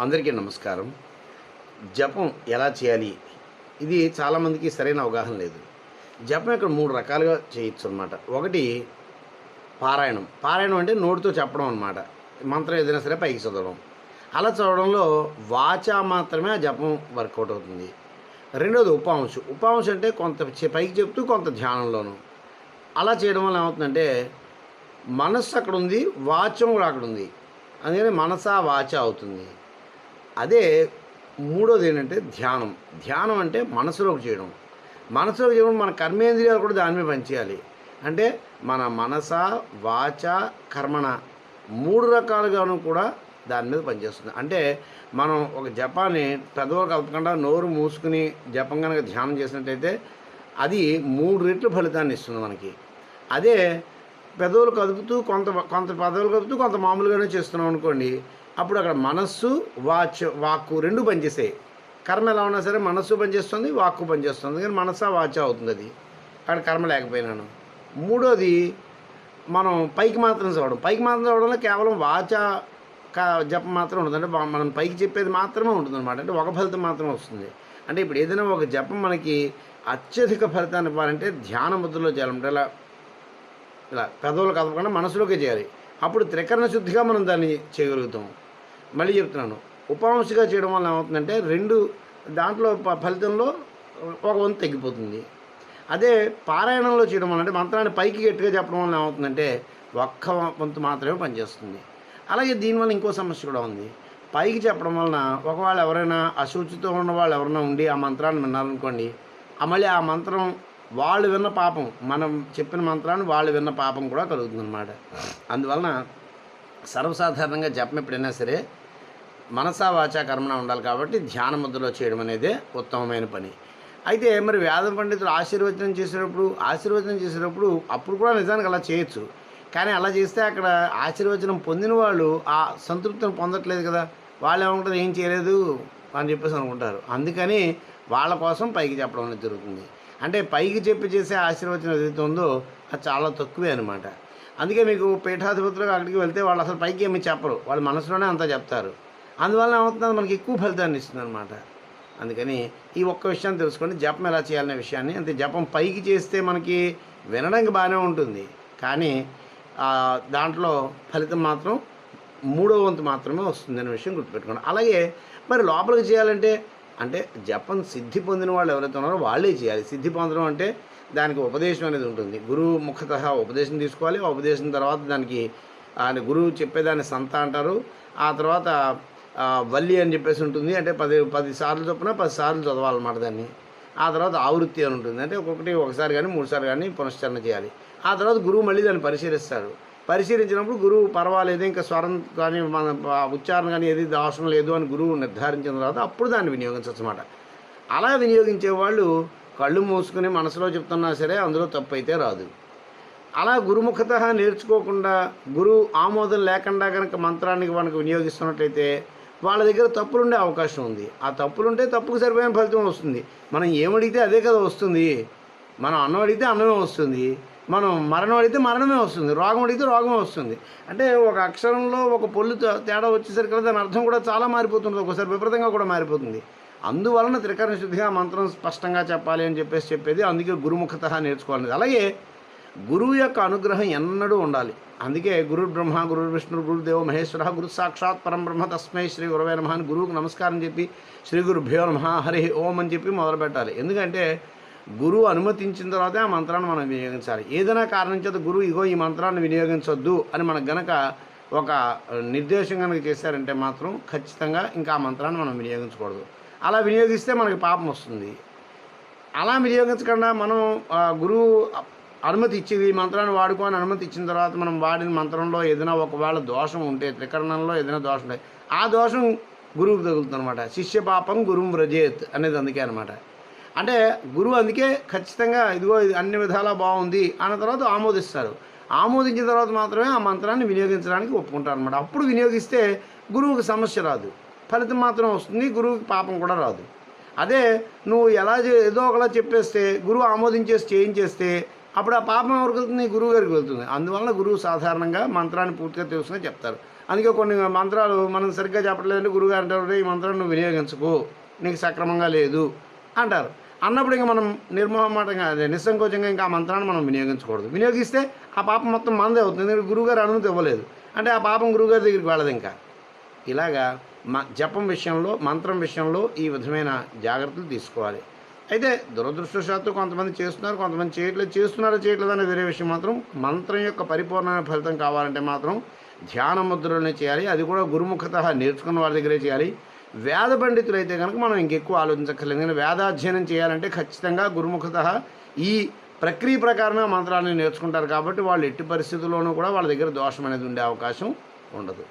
అందరికీ నమస్కారం. జపం ఎలా చేయాలి? ఇది చాలామందికి సరైన అవగాహన లేదు. జపం ఇక్కడ మూడు రకాలుగా చేయొచ్చు అనమాట ఒకటి పారాయణం. పారాయణం అంటే నోటితో చెప్పడం అనమాట మంత్రం ఏదైనా సరే పైకి చదవడం. అలా చదవడంలో వాచ మాత్రమే ఆ జపం వర్కౌట్ అవుతుంది. రెండోది ఉపాంశం. ఉపాంశం అంటే కొంత పైకి చెప్తూ కొంత ధ్యానంలోను. అలా చేయడం వల్ల ఏమవుతుందంటే మనస్సు అక్కడ ఉంది వాచం కూడా అక్కడ ఉంది. అందుకని మనసా వాచ అవుతుంది. అదే మూడోది ఏంటంటే ధ్యానం. ధ్యానం అంటే మనసులోకి చేయడం. మనసులోకి చేయడం మన కర్మేంద్రియాలు కూడా దాని మీద పనిచేయాలి. అంటే మన మనస వాచ కర్మణ మూడు రకాలుగాను కూడా దాని మీద పనిచేస్తుంది. అంటే మనం ఒక జపాన్ని పెదవులు కలపకుండా నోరు మూసుకుని జపం కనుక ధ్యానం చేసినట్టయితే అది మూడు రెట్లు ఫలితాన్ని ఇస్తుంది మనకి. అదే పెదవులు కదుపుతూ కొంత కొంత పెదవులు కదుపుతూ కొంత మామూలుగానే చేస్తున్నాం అనుకోండి అప్పుడు అక్కడ మనస్సు వాచ్ వాక్కు రెండు పనిచేసాయి కర్మ ఎలా ఉన్నా సరే మనస్సు పనిచేస్తుంది వాక్కు పనిచేస్తుంది కానీ మనసా వాచ అవుతుంది అది. అక్కడ కర్మ లేకపోయినాను మూడోది మనం పైకి మాత్రం చదవడం. పైకి మాత్రం చదవడంలో కేవలం వాచ జపం మాత్రం ఉంటుంది అంటే మనం పైకి చెప్పేది మాత్రమే ఉంటుంది అనమాట అంటే ఒక ఫలితం మాత్రమే వస్తుంది. అంటే ఇప్పుడు ఏదైనా ఒక జపం మనకి అత్యధిక ఫలితాన్ని ఇవ్వాలంటే ధ్యాన ముద్రలో చేయాలంటే ఇలా ఇలా పెదవులు కదపకుండా మనసులోకే చేయాలి. అప్పుడు త్రికరణ శుద్ధిగా మనం దాన్ని చేయగలుగుతాం. మళ్ళీ చెప్తున్నాను. ఉపాంశగా చేయడం వల్ల ఏమవుతుందంటే రెండు దాంట్లో ప- ఫలితంలో ఒక వంతు తగ్గిపోతుంది. అదే పారాయణంలో చేయడం వల్ల అంటే మంత్రాన్ని పైకి గట్టిగా చెప్పడం వల్ల ఏమవుతుందంటే ఒక్క వంతు మాత్రమే పనిచేస్తుంది. అలాగే దీనివల్ల ఇంకో సమస్య కూడా ఉంది. పైకి చెప్పడం వలన ఒకవేళ ఎవరైనా అశుచితో ఉన్న వాళ్ళు ఎవరైనా ఉండి ఆ మంత్రాన్ని విన్నారనుకోండి మళ్ళీ ఆ మంత్రం వాళ్ళు విన్న పాపం మనం చెప్పిన మంత్రాన్ని వాళ్ళు విన్న పాపం కూడా కలుగుతుందన్నమాట. అందువలన సర్వసాధారణంగా జపం ఎప్పుడైనా సరే మనసా వాచా కర్మణ ఉండాలి కాబట్టి ధ్యాన ముద్రలో చేయడం అనేది ఉత్తమమైన పని. అయితే మరి వేద పండితులు ఆశీర్వచనం చేసేటప్పుడు ఆశీర్వచనం చేసేటప్పుడు అప్పుడు కూడా నిజానికి అలా చేయొచ్చు. కానీ అలా చేస్తే అక్కడ ఆశీర్వచనం పొందిన వాళ్ళు ఆ సంతృప్తిని పొందట్లేదు కదా. వాళ్ళు ఏమంటారు? ఏం చేయలేదు అని చెప్పేసి అనుకుంటారు. అందుకని వాళ్ళ కోసం పైకి చెప్పడం అనేది జరుగుతుంది. అంటే పైకి చెప్పి చేసే ఆశీర్వచనం ఏదైతే ఉందో అది చాలా తక్కువే అనమాట అందుకే మీకు పీఠాధిపతులకు అక్కడికి వెళ్తే వాళ్ళు అసలు పైకి ఏమి చెప్పరు. వాళ్ళ మనసులోనే అంతా చెప్తారు. అందువల్ల ఏమవుతుంది మనకి ఎక్కువ ఫలితాన్ని ఇస్తుంది అనమాట అందుకని ఈ ఒక్క విషయాన్ని తెలుసుకోండి జపం ఎలా చేయాలనే విషయాన్ని అంటే జపం పైకి చేస్తే మనకి వినడానికి బాగానే ఉంటుంది. కానీ దాంట్లో ఫలితం మాత్రం మూడో వంతు మాత్రమే వస్తుంది అనే విషయం గుర్తుపెట్టుకోండి. అలాగే మరి లోపలికి చేయాలంటే అంటే జపం సిద్ధి పొందిన వాళ్ళు ఎవరైతే ఉన్నారో వాళ్ళే చేయాలి. సిద్ధి పొందడం అంటే దానికి ఉపదేశం అనేది ఉంటుంది. గురువు ముఖత ఉపదేశం తీసుకోవాలి. ఆ ఉపదేశం తర్వాత దానికి ఆయన గురువు చెప్పేదాన్ని సంత అంటారు. ఆ తర్వాత వల్లి అని చెప్పేసి ఉంటుంది. అంటే పది పది సార్లు చొప్పున పది సార్లు చదవాలన్నమాట దాన్ని. ఆ తర్వాత ఆవృత్తి అని ఉంటుంది. అంటే ఒక్కొక్కటి ఒకసారి కానీ మూడుసార్లు కానీ పునశ్చరణ చేయాలి. ఆ తర్వాత గురువు మళ్ళీ దాన్ని పరిశీలిస్తాడు. పరిశీలించినప్పుడు గురువు పర్వాలేదు ఇంకా స్వరం కానీ మన ఉచ్చారణ కానీ ఏది దోషం లేదు అని గురువు నిర్ధారించిన తర్వాత అప్పుడు దాన్ని వినియోగించవచ్చు అన్నమాట అలా వినియోగించే వాళ్ళు కళ్ళు మూసుకుని మనసులో చెప్తున్నా సరే అందులో తప్పు అయితే రాదు. అలా గురుముఖత నేర్చుకోకుండా గురువు ఆమోదం లేకుండా కనుక మంత్రానికి మనకు వినియోగిస్తున్నట్లయితే వాళ్ళ దగ్గర తప్పులుండే అవకాశం ఉంది. ఆ తప్పులుంటే తప్పుకు సరిపోయిన ఫలితం వస్తుంది. మనం ఏమడిగితే అదే కదా వస్తుంది. మనం అన్నం అడిగితే అన్నమే వస్తుంది. మనం మరణం అడిగితే మరణమే వస్తుంది రోగం అడిగితే రోగమే వస్తుంది. అంటే ఒక అక్షరంలో ఒక పొల్లు తేడా వచ్చేసరికి దాని అర్థం కూడా చాలా మారిపోతుంది ఒకసారి విపరీతంగా కూడా మారిపోతుంది. అందువలన త్రికరణ శుద్ధిగా మంత్రం స్పష్టంగా చెప్పాలి అని చెప్పేసి చెప్పేది అందుకే గురుముఖత నేర్చుకోవాలి అలాగే గురువు యొక్క అనుగ్రహం ఎన్నడూ ఉండాలి. అందుకే గురు బ్రహ్మ గురు విష్ణు గురుదేవ మహేశ్వర గురు సాక్షాత్ పరంబ్రహ్మ తస్మై శ్రీ గురవే నమ అని గురువుకు నమస్కారం చెప్పి శ్రీ గురుభ్యో నమ హరి ఓం అని చెప్పి మొదలు పెట్టాలి ఎందుకంటే గురువు అనుమతించిన తర్వాతే ఆ మంత్రాన్ని మనం వినియోగించాలి. ఏదైనా కారణం చేత గురువు ఇగో ఈ మంత్రాన్ని వినియోగించొద్దు అని మనకు గనక ఒక నిర్దేశం కనుక చేశారంటే మాత్రం ఖచ్చితంగా ఇంకా ఆ మంత్రాన్ని మనం వినియోగించకూడదు. అలా వినియోగిస్తే మనకి పాపం వస్తుంది. అలా వినియోగించకుండా మనం గురువు అనుమతి ఇచ్చేది ఈ మంత్రాన్ని వాడుకోని అనుమతి ఇచ్చిన తర్వాత మనం వాడిన మంత్రంలో ఏదైనా ఒకవేళ దోషం ఉంటే త్రికరణంలో ఏదైనా దోషం ఉంటే ఆ దోషం గురువుకు తగులుతుంది అనమాట శిష్య పాపం గురువు వ్రజేత్ అనేది అందుకే అనమాట అంటే గురువు అందుకే ఖచ్చితంగా ఇదిగో ఇది అన్ని విధాలా బాగుంది అన్న తర్వాత ఆమోదిస్తారు. ఆమోదించిన తర్వాత మాత్రమే ఆ మంత్రాన్ని వినియోగించడానికి ఒప్పుకుంటారు అనమాట అప్పుడు వినియోగిస్తే గురువుకి సమస్య రాదు. ఫలితం మాత్రం వస్తుంది గురువుకి పాపం కూడా రాదు. అదే నువ్వు ఎలా ఏదో ఒకలా చెప్పేస్తే గురువు ఆమోదించేసి చేయించేస్తే అప్పుడు ఆ పాపం ఎవరికి వెళ్తుంది? గురువు గారికి వెళ్తుంది. అందువలన గురువు సాధారణంగా మంత్రాన్ని పూర్తిగా తెలుసుకుని చెప్తారు. అందుకే కొన్ని మంత్రాలు మనం సరిగ్గా చెప్పట్లేదంటే గురుగారు అంటారు ఈ మంత్రాన్ని నువ్వు వినియోగించుకో. నీకు సక్రమంగా లేదు. అంటారు. అన్నప్పుడు ఇంకా మనం నిర్మోహమాటంగా నిస్సంకోచంగా ఇంకా ఆ మంత్రాన్ని మనం వినియోగించకూడదు. వినియోగిస్తే ఆ పాపం మొత్తం మందే అవుతుంది. ఎందుకంటే గురువుగారు అనుమతి ఇవ్వలేదు. అంటే ఆ పాపం గురువుగారి దగ్గరికి వెళ్ళదు ఇంకా. ఇలాగా మ జపం విషయంలో మంత్రం విషయంలో ఈ విధమైన జాగ్రత్తలు తీసుకోవాలి. అయితే దురదృష్టవశాత్తు కొంతమంది చేస్తున్నారు కొంతమంది చేయట్లేదు. చేస్తున్నారో చేయట్లేదు అనే వేరే విషయం మాత్రం మంత్రం యొక్క పరిపూర్ణమైన ఫలితం కావాలంటే మాత్రం ధ్యాన ముద్రలనే చేయాలి. అది కూడా గురుముఖత నేర్చుకున్న వారి దగ్గరే చేయాలి. వేద పండితులు అయితే కనుక మనం ఇంకెక్కువ ఆలోచించక్కర్లేదు. ఎందుకంటే వేదాధ్యయనం చేయాలంటే ఖచ్చితంగా గురుముఖత ఈ ప్రక్రియ ప్రకారమే మంత్రాలను నేర్చుకుంటారు కాబట్టి వాళ్ళు ఎట్టి పరిస్థితుల్లోనూ కూడా వాళ్ళ దగ్గర దోషం అనేది ఉండే అవకాశం ఉండదు.